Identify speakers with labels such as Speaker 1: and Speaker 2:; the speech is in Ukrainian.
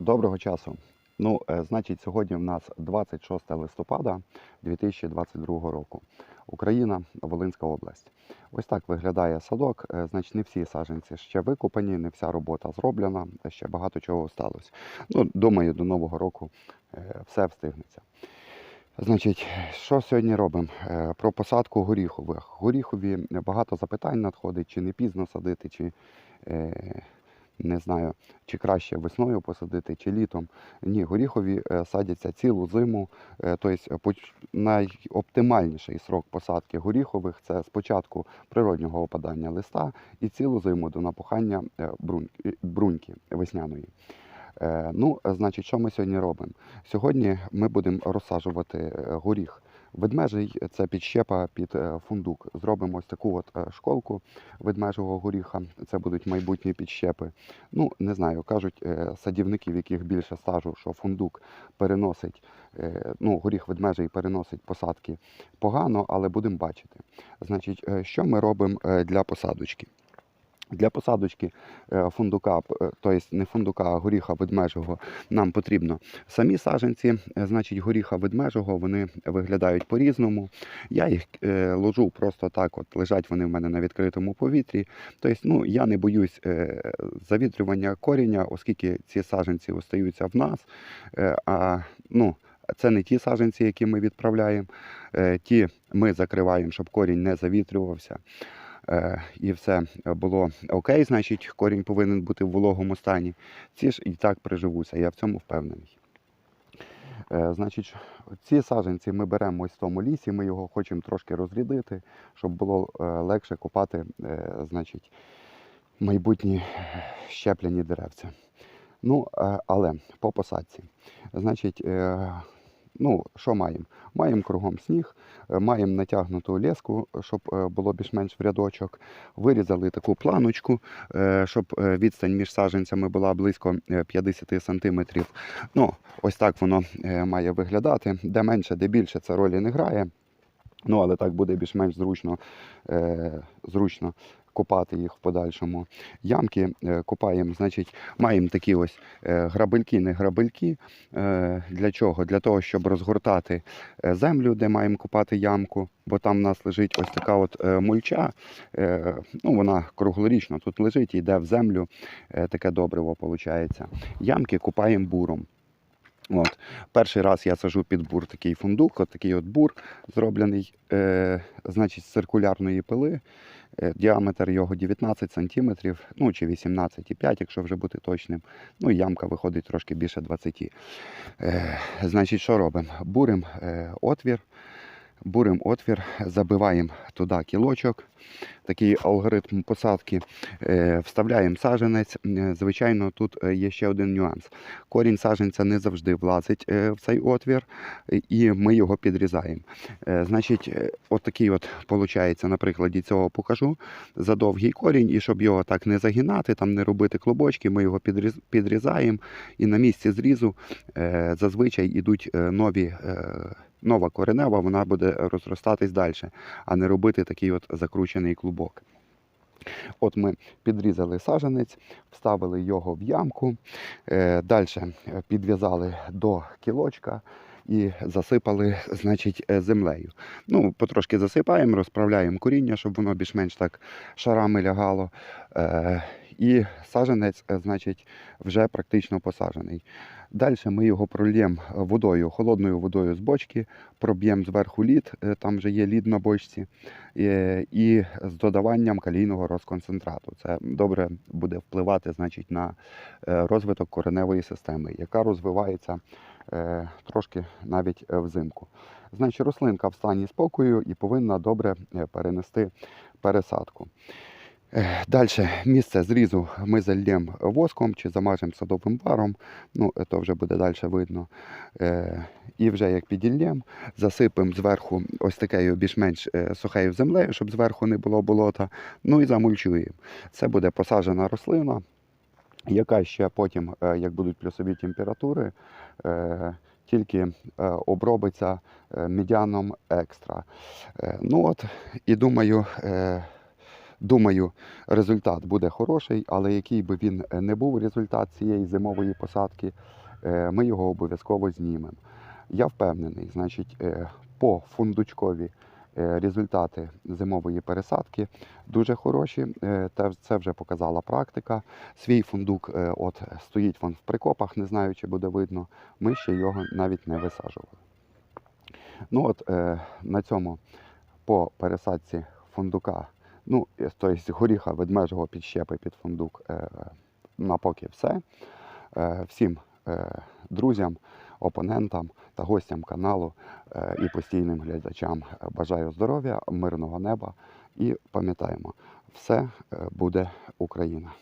Speaker 1: Доброго часу. Ну, е, значить, сьогодні в нас 26 листопада 2022 року. Україна, Волинська область. Ось так виглядає садок. Е, Значить, не всі саджанці ще викопані, не вся робота зроблена, ще багато чого сталося. Ну, думаю, до Нового року е, все встигнеться. Значить, що сьогодні робимо? Е, Про посадку горіхових. Горіхові багато запитань надходить, чи не пізно садити, чи е, не знаю, чи краще весною посадити, чи літом. Ні, горіхові е, садяться цілу зиму. Тобто найоптимальніший срок посадки горіхових це спочатку природнього опадання листа і цілу зиму до напухання бруньки, весняної. Ну, значить, що ми сьогодні робимо? Сьогодні ми будемо розсаджувати горіх. Ведмежий це підщепа під е, фундук. Зробимо ось таку от е, школку ведмежого горіха. Це будуть майбутні підщепи. Ну, не знаю, кажуть е, садівники, в яких більше стажу, що фундук переносить, ну, горіх ведмежий переносить посадки погано, але будемо бачити. Значить, що ми робимо для посадочки? Для посадочки е, фундука, е, тобто не фундука, а горіха ведмежого, нам потрібно самі саджанці. Е, Значить, горіха ведмежого вони виглядають по-різному. Я їх ложу просто так, от лежать вони в мене на відкритому повітрі. Тобто, ну, я не боюсь завітрювання коріння, оскільки ці саджанці остаються в нас. А, ну, це не ті саджанці, які ми відправляємо. Ті ми закриваємо, щоб корінь не завітрювався. Е, і все було окей, значить корінь повинен бути в вологому стані. Ці ж і так приживуться, я в цьому впевнений. Е, Значить, ці саджанці ми беремо ось в тому лісі, ми його хочемо трошки розрядити, щоб було е, легше копати е, значить, майбутні щепляні деревця. Ну, е, але по посадці. Значить, е, ну, що маємо? Маємо кругом сніг, е, маємо натягнуту леску, щоб е, було більш-менш в рядочок. Вирізали таку планочку, е, щоб відстань між саджанцями була близько е, 50 сантиметрів. Ну, ось так воно має виглядати. Де менше, де більше, це ролі не грає. Ну, але так буде більш-менш зручно, зручно копати їх в подальшому. Ямки е, копаємо, значить, маємо такі ось е, грабельки, не грабельки. Е, для чого? Для того, щоб розгортати землю, де маємо копати ямку, бо там в нас лежить ось така от мульча. Ну, вона круглорічно тут лежить йде в землю. Таке добриво виходить. Ямки копаємо буром. От. Перший раз я сажу під бур такий фундук, от такий от бур зроблений е, значить, з циркулярної пили. Е, діаметр його 19 см, ну чи 18,5, якщо вже бути точним. Ну ямка виходить трошки більше 20. Е, значить, що робимо? Буримо е, отвір, буримо отвір, забиваємо туди кілочок. Такий алгоритм посадки. Е, Вставляємо саженець. Е, Звичайно, тут е, є ще один нюанс. Корінь саженця не завжди влазить в цей отвір, і ми його підрізаємо. Значить, от такий от виходить, на прикладі цього покажу. Задовгий корінь, і щоб його так не загинати, там не робити клубочки, ми його підрізаємо. І на місці зрізу зазвичай йдуть нові. Е, Нова коренева, вона буде розростатись далі, а не робити такий от закручений клубок. От ми підрізали саженець, вставили його в ямку, е, далі підв'язали до кілочка і засипали значить, е, землею. Ну, потрошки засипаємо, розправляємо коріння, щоб воно більш-менш так шарами лягало. І саженець, е, значить, вже практично посаджений. Далі ми його прольємо водою, холодною водою з бочки, проб'ємо зверху лід, е, там вже є лід на бочці, е, і з додаванням калійного розконцентрату. Це добре буде впливати значить, на розвиток кореневої системи, яка розвивається трошки навіть взимку. Значить, рослинка в стані спокою і повинна добре перенести пересадку. Далі місце зрізу ми зальємо воском чи замажемо садовим варом, ну це вже буде далі видно. Е, І вже як підільємо, засипемо зверху ось такою більш-менш е, сухою землею, щоб зверху не було болота. Ну і замульчуємо. Це буде посаджена рослина, яка ще потім, е, як будуть плюсові температури, тільки обробиться медіаном екстра. Ну от, і думаю, думаю, результат буде хороший, але який би він е, не був результат цієї зимової посадки, е, ми його обов'язково знімемо. Я впевнений, значить, е, по фундучкові результати зимової пересадки дуже хороші. Це вже показала практика. Свій фундук от стоїть він в прикопах, не знаю, чи буде видно. Ми ще його навіть не висаджували. Ну от на цьому по пересадці фундука, ну, тобто горіха ведмежого підщепи під фундук е, на поки все. Е, всім друзям, опонентам та гостям каналу і постійним глядачам бажаю здоров'я, мирного неба і пам'ятаємо, все буде Україна.